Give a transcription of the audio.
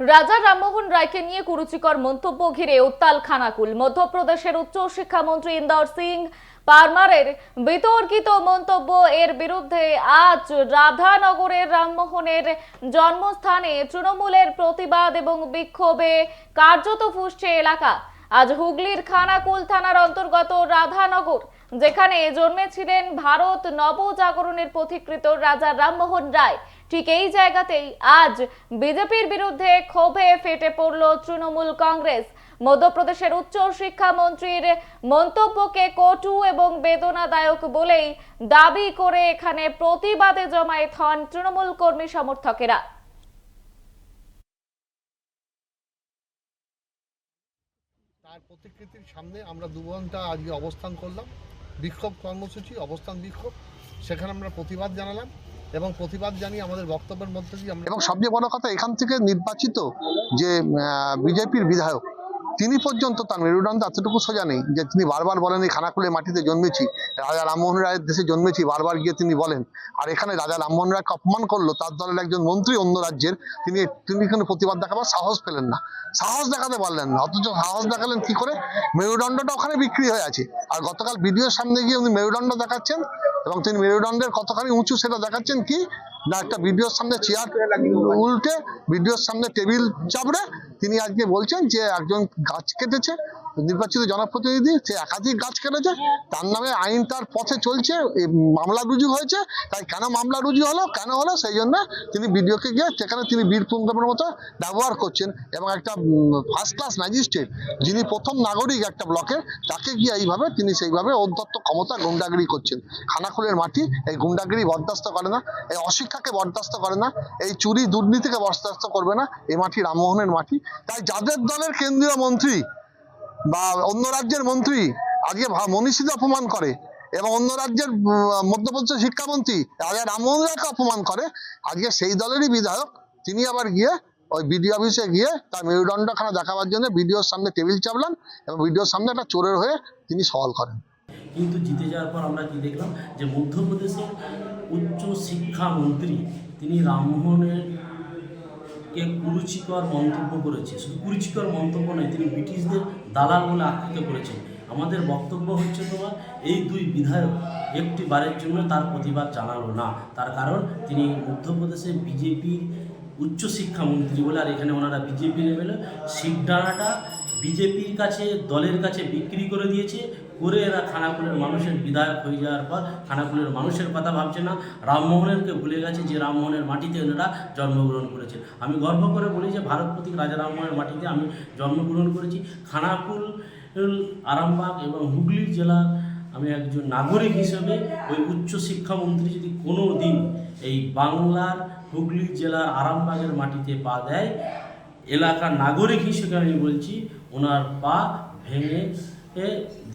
রাজা রামমোহন রায়কে নিয়ে কুরুচিকর মন্তব্য ঘিরে উত্তাল খানাকুল মধ্যপ্রদেশের উচ্চ শিক্ষামন্ত্রী ইন্দর সিং পারমারের বিতর্কিত মন্তব্য। এর বিরুদ্ধে আজ রাধানগরের রামমোহনের জন্মস্থানে তৃণমূলের প্রতিবাদ এবং বিক্ষোভে কার্যত ফুসছে এলাকা। আজ হুগলির খানাকুল থানার অন্তর্গত রাধানগর যেখানে জন্মেছিলেন ভারত নবজাগরণের পথিকৃত রাজা রামমোহন রায়। ঠিক এই জায়গাতেই আজ বিজেপির বিরুদ্ধে ক্ষোভে ফেটে পড়ল তৃণমূল কংগ্রেস। মধ্যপ্রদেশের উচ্চ শিক্ষামন্ত্রীর মন্তব্যকে কটু এবং বেদনাদায়ক বলেই দাবি করে এখানে প্রতিবাদে জমায়েত হন তৃণমূল কর্মী সমর্থকেরা। তার প্রতিকৃতির সামনে আমরা দু ঘণ্টা আজকে অবস্থান করলাম। বিক্ষোভ কর্মসূচি, অবস্থান বিক্ষোভ, সেখানে আমরা প্রতিবাদ জানালাম এবং প্রতিবাদ জানিয়ে আমাদের বক্তব্যের মধ্যে দিয়ে আমরা এবং সবচেয়ে বড় কথা, এখান থেকে নির্বাচিত যে বিজেপির বিধায়ক তিনি পর্যন্ত তার মেরুদণ্ড এতটুকু সোজা নেই যে তিনি বারবার বলেন, এই খানাকুলের মাটিতে জন্মেছি, রাজা রামমোহন রায়ের দেশে জন্মেছি। বারবার গিয়ে তিনি বলেন, আর এখানে রাজা রামমোহন রায়কে অপমান করল, তার দলের একজন মন্ত্রী অন্য রাজ্যের, তিনি তিনি এখানে প্রতিবাদ দেখাবার সাহস পেলেন না। সাহস দেখাতে পারলেন না, অথচ সাহস দেখালেন কি করে? মেরুদণ্ডটা ওখানে বিক্রি হয়ে আছে। আর গতকাল বিডিওর সামনে গিয়ে উনি মেরুদণ্ড দেখাচ্ছেন এবং তিনি মেরুদণ্ডের কতখানি উঁচু সেটা দেখাচ্ছেন কি? না, একটা বিডিওর সামনে চেয়ার উল্টে বিডিওর সামনে টেবিল চাপড়ে, তিনি আজকে বলছেন যে একজন গাছ কেটেছে নির্বাচিত জনপ্রতিনিধি, সে একাধিক গাছ কেটেছে। তার নামে আইন তার পথে চলছে মামলা রুজু হয়েছে। তাই কেন মামলা রুজু হলো, কেন হলো, সেই জন্য তিনি বিডিওকে গিয়ে সেখানে তিনি বীর মতো ব্যবহার করছেন এবং একটা ফার্স্ট ক্লাস ম্যাজিস্ট্রেট যিনি প্রথম নাগরিক একটা ব্লকের, তাকে গিয়ে এইভাবে তিনি সেইভাবে অধ্যত্ত ক্ষমতা গুন্ডাগিরি করছেন। খানাকুলের মাটি, এই গুন্ডাগিরি বরদাস্ত করে না, এই অশিক্ষাকে বরদাস্ত করে না, এই চুরি দুর্নীতিকে বরদাস্ত করবে না, এই মাটি রামমোহনের মাটি। তাই যাদের দলের কেন্দ্রীয় মন্ত্রী বা অন্য রাজ্যের মন্ত্রী আজকে মনীষীদের অপমান করে এবং অন্য রাজ্যের মধ্যপ্রদেশের শিক্ষামন্ত্রী রাজা রামমোহন রায়কে অপমান করে। আজকে সেই দলেরই বিধায়ক, তিনি আবার গিয়ে ওই বিডিও অফিসে গিয়ে তার মেরুদণ্ডখানা দেখাবার জন্য ভিডিওর সামনে টেবিল চাপলান এবং ভিডিওর সামনে একটা চোরের হয়ে তিনি সওয়াল করেন। কিন্তু জিতে যাওয়ার পর আমরা কি দেখলাম? যে মধ্যপ্রদেশের উচ্চ শিক্ষামন্ত্রী, তিনি রামমোহনের কে কুরুচিকর মন্তব্য করেছে? শুধু কুরুচিকর মন্তব্য নয়, তিনি ব্রিটিশদের দালাল বলে আখ্যিত করেছেন। আমাদের বক্তব্য হচ্ছে তোমার, এই দুই বিধায়ক একটি বারের জন্য তার প্রতিবাদ জানালো না। তার কারণ, তিনি মধ্যপ্রদেশে বিজেপির উচ্চশিক্ষামন্ত্রী বলে, আর এখানে ওনারা বিজেপি লেভেলে সিটডানাটা বিজেপির কাছে, দলের কাছে বিক্রি করে দিয়েছে, করে এরা খানাকুলের মানুষের বিধায়ক হয়ে যাওয়ার পর খানাকুলের মানুষের কথা ভাবছে না। রামমোহনেরকে ভুলে গেছে যে রামমোহনের মাটিতে এনারা জন্মগ্রহণ করেছে আমি গর্ব করে বলি যে ভারত প্রতীক রাজা রামমোহনের মাটিতে আমি জন্মগ্রহণ করেছি। খানাকুল, আরামবাগ এবং হুগলি জেলার আমি একজন নাগরিক হিসেবে ওই উচ্চশিক্ষামন্ত্রী যদি কোনো দিন এই বাংলার হুগলি জেলার আরামবাগের মাটিতে পা দেয়। এলাকার নাগরিক হিসেবে আমি বলছি ওনার পা ভেঙে